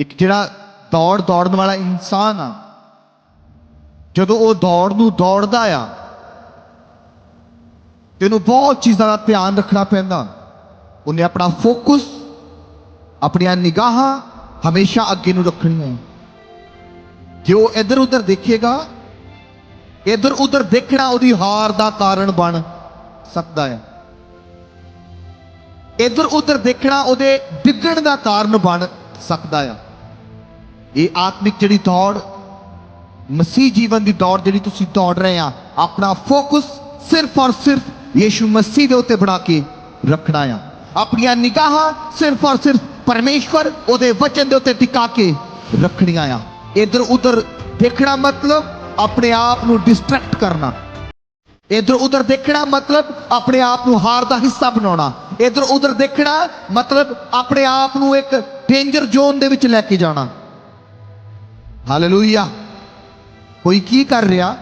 ਇੱਕ ਜਿਹੜਾ ਦੌੜ ਦੌੜਨ ਵਾਲਾ ਇਨਸਾਨ ਆ, ਜਦੋਂ ਉਹ ਦੌੜ ਨੂੰ ਦੌੜਦਾ ਆ, ਤੇ ਉਹਨੂੰ ਬਹੁਤ ਚੀਜ਼ਾਂ ਦਾ ਧਿਆਨ ਰੱਖਣਾ ਪੈਂਦਾ। ਉਹਨੇ ਆਪਣਾ ਫੋਕਸ, ਆਪਣੀਆਂ ਨਿਗਾਹਾਂ ਹਮੇਸ਼ਾ ਅੱਗੇ ਨੂੰ ਰੱਖਣੀਆਂ ਜੇ ਉਹ ਇੱਧਰ ਉੱਧਰ ਦੇਖੇਗਾ, ਇੱਧਰ ਉੱਧਰ ਦੇਖਣਾ ਉਹਦੀ ਹਾਰ ਦਾ ਕਾਰਨ ਬਣ ਸਕਦਾ ਹੈ ਇੱਧਰ ਉੱਧਰ ਦੇਖਣਾ ਉਹਦੇ ਡਿੱਗਣ ਦਾ ਕਾਰਨ ਬਣ ਸਕਦਾ ਆ। ਇਹ ਆਤਮਿਕ ਜਿਹੜੀ ਦੌੜ, ਮਸੀਹ ਜੀਵਨ ਦੀ ਦੌੜ ਜਿਹੜੀ ਤੁਸੀਂ ਦੌੜ ਰਹੇ ਆ, ਆਪਣਾ ਫੋਕਸ ਸਿਰਫ ਔਰ ਸਿਰਫ ਯੀਸ਼ੂ ਮਸੀਹ ਦੇ ਉੱਤੇ ਬਣਾ ਕੇ ਰੱਖਣਾ ਆ। ਆਪਣੀਆਂ ਨਿਗਾਹਾਂ ਸਿਰਫ ਔਰ ਸਿਰਫ ਪਰਮੇਸ਼ਵਰ ਉਹਦੇ ਵਚਨ ਦੇ ਉੱਤੇ ਟਿਕਾ ਕੇ ਰੱਖਣੀਆਂ ਆ। ਇੱਧਰ ਉੱਧਰ ਦੇਖਣਾ ਮਤਲਬ ਆਪਣੇ ਆਪ ਨੂੰ ਡਿਸਟਰੈਕਟ ਕਰਨਾ। ਇਧਰ ਉਧਰ ਦੇਖਣਾ ਮਤਲਬ ਆਪਣੇ ਆਪ ਨੂੰ ਹਾਰ ਦਾ ਹਿੱਸਾ ਬਣਾਉਣਾ। ਇਧਰ ਉਧਰ ਦੇਖਣਾ ਮਤਲਬ ਆਪਣੇ ਆਪ ਨੂੰ ਇੱਕ ਡੇਂਜਰ ਜ਼ੋਨ ਦੇ ਵਿੱਚ ਲੈ ਕੇ ਜਾਣਾ। ਹਾਲੇਲੂਇਆ ਕੋਈ ਕੀ ਕਰ ਰਿਹਾ?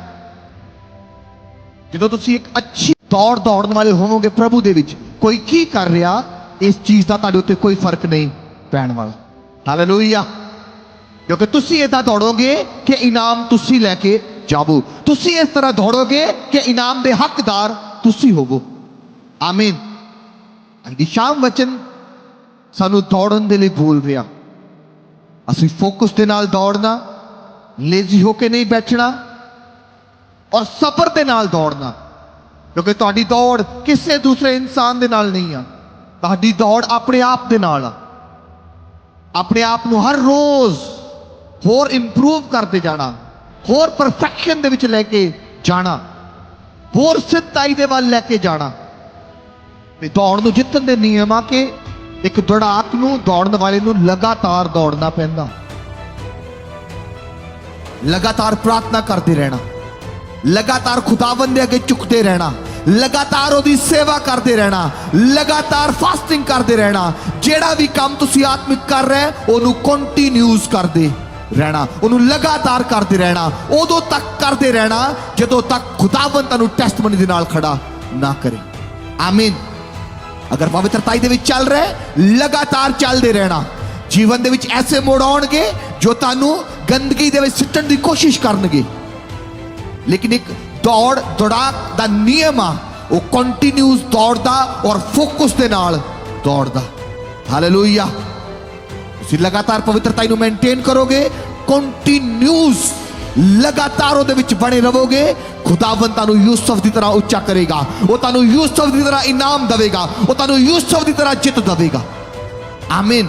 ਜਦੋਂ ਤੁਸੀਂ ਇੱਕ ਅੱਛੀ ਦੌੜ ਦੌੜਨ ਵਾਲੇ ਹੋਵੋਗੇ ਪ੍ਰਭੂ ਦੇ ਵਿੱਚ, ਕੋਈ ਕੀ ਕਰ ਰਿਹਾ? ਇਸ ਚੀਜ਼ ਦਾ ਤੁਹਾਡੇ ਉੱਤੇ ਕੋਈ ਫ਼ਰਕ ਨਹੀਂ ਪੈਣ ਵਾਲਾ। ਹਾਲੇਲੂਇਆ ਕਿਉਂਕਿ ਤੁਸੀਂ ਇਦਾਂ ਦੌੜੋਗੇ ਕਿ ਇਨਾਮ ਤੁਸੀਂ ਲੈ ਕੇ ਜਾਵੋ। ਤੁਸੀਂ ਇਸ ਤਰ੍ਹਾਂ ਦੌੜੋਗੇ ਕਿ ਇਨਾਮ ਦੇ ਹੱਕਦਾਰ ਤੁਸੀਂ ਹੋਵੋ। ਆਮੀਨ ਅੱਜ ਸ਼ਾਮ ਵਚਨ ਸਾਨੂੰ ਦੌੜਨ ਦੇ ਲਈ ਬੋਲ ਰਿਹਾ। ਅਸੀਂ ਫੋਕਸ ਦੇ ਨਾਲ ਦੌੜਨਾ ਲੇਜ਼ੀ ਹੋ ਕੇ ਨਹੀਂ ਬੈਠਣਾ ਔਰ ਸਬਰ ਦੇ ਨਾਲ ਦੌੜਨਾ। ਕਿਉਂਕਿ ਤੁਹਾਡੀ ਦੌੜ ਕਿਸੇ ਦੂਸਰੇ ਇਨਸਾਨ ਦੇ ਨਾਲ ਨਹੀਂ ਆ। ਤੁਹਾਡੀ ਦੌੜ ਆਪਣੇ ਆਪ ਦੇ ਨਾਲ ਆ। ਆਪਣੇ ਆਪ ਨੂੰ ਹਰ ਰੋਜ਼ ਹੋਰ ਇੰਪਰੂਵ ਕਰਦੇ ਜਾਣਾ, ਹੋਰ ਪਰਫੈਕਸ਼ਨ ਦੇ ਵਿੱਚ ਲੈ ਕੇ ਜਾਣਾ, ਹੋਰ ਸਿੱਧਾਈ ਦੇ ਵੱਲ ਲੈ ਕੇ ਜਾਣਾ। ਤੇ ਦੌੜ ਨੂੰ ਜਿੱਤਣ ਦੇ ਨਿਯਮ ਆ ਕਿ ਇੱਕ ਦੌੜਾਕ ਨੂੰ ਦੌੜਨ ਵਾਲੇ ਨੂੰ ਲਗਾਤਾਰ ਦੌੜਨਾ ਪੈਂਦਾ। ਲਗਾਤਾਰ ਪ੍ਰਾਰਥਨਾ ਕਰਦੇ ਰਹਿਣਾ। ਲਗਾਤਾਰ ਖੁਦਾਵੰਦ ਦੇ ਅੱਗੇ ਝੁਕਦੇ ਰਹਿਣਾ। ਲਗਾਤਾਰ ਉਹਦੀ ਸੇਵਾ ਕਰਦੇ ਰਹਿਣਾ। ਲਗਾਤਾਰ ਫਾਸਟਿੰਗ ਕਰਦੇ ਰਹਿਣਾ। ਜਿਹੜਾ ਵੀ ਕੰਮ ਤੁਸੀਂ ਆਤਮਿਕ ਕਰ ਰਹੇ, ਉਹਨੂੰ ਕੰਟੀਨਿਊਸ ਕਰਦੇ ਰਹਿਣਾ। ਉਹਨੂੰ ਲਗਾਤਾਰ ਕਰਦੇ ਰਹਿਣਾ। ਉਦੋਂ ਤੱਕ ਕਰਦੇ ਰਹਿਣਾ, ਜਦੋਂ ਤੱਕ ਖੁਦਾਵੰਦ ਤੁਹਾਨੂੰ ਟੈਸਟਮਨੀ ਦੇ ਨਾਲ ਖੜਾ ਨਾ ਕਰੇ। ਆਮੀਨ ਅਗਰ ਪਵਿੱਤਰਤਾਈ ਦੇ ਵਿੱਚ ਚੱਲ ਰਹੇ ਲਗਾਤਾਰ ਚੱਲਦੇ ਰਹਿਣਾ। ਜੀਵਨ ਦੇ ਵਿੱਚ ਐਸੇ ਮੋੜ ਆਉਣਗੇ ਜੋ ਤੁਹਾਨੂੰ ਗੰਦਗੀ ਦੇ ਵਿੱਚ ਸਿੱਟਣ ਦੀ ਕੋਸ਼ਿਸ਼ ਕਰਨਗੇ। ਲੇਕਿਨ ਇੱਕ ਦੌੜ ਦੌੜਾ ਦਾ ਨਿਯਮ ਆ, ਉਹ ਕੰਟੀਨਿਊਸ ਦੌੜਦਾ ਔਰ ਫੋਕਸ ਦੇ ਨਾਲ ਦੌੜਦਾ। ਹਾਲੇਲੂਇਆ ਤੁਸੀਂ ਲਗਾਤਾਰ ਪਵਿੱਤਰਤਾ ਨੂੰ ਮੇਨਟੇਨ ਕਰੋਗੇ ਕੰਟੀਨਿਊਸ ਲਗਾਤਾਰ ਉਹਦੇ ਵਿੱਚ ਬਣੇ ਰਹੋਗੇ ਖੁਦਾਵੰਦ ਤੁਹਾਨੂੰ ਯੂਸਫ ਦੀ ਤਰ੍ਹਾਂ ਉੱਚਾ ਕਰੇਗਾ। ਉਹ ਤੁਹਾਨੂੰ ਯੂਸਫ ਦੀ ਤਰ੍ਹਾਂ ਇਨਾਮ ਦੇਵੇਗਾ। ਉਹ ਤੁਹਾਨੂੰ ਯੂਸਫ ਦੀ ਤਰ੍ਹਾਂ ਜਿੱਤ ਦੇਵੇਗਾ। ਆਮੀਨ।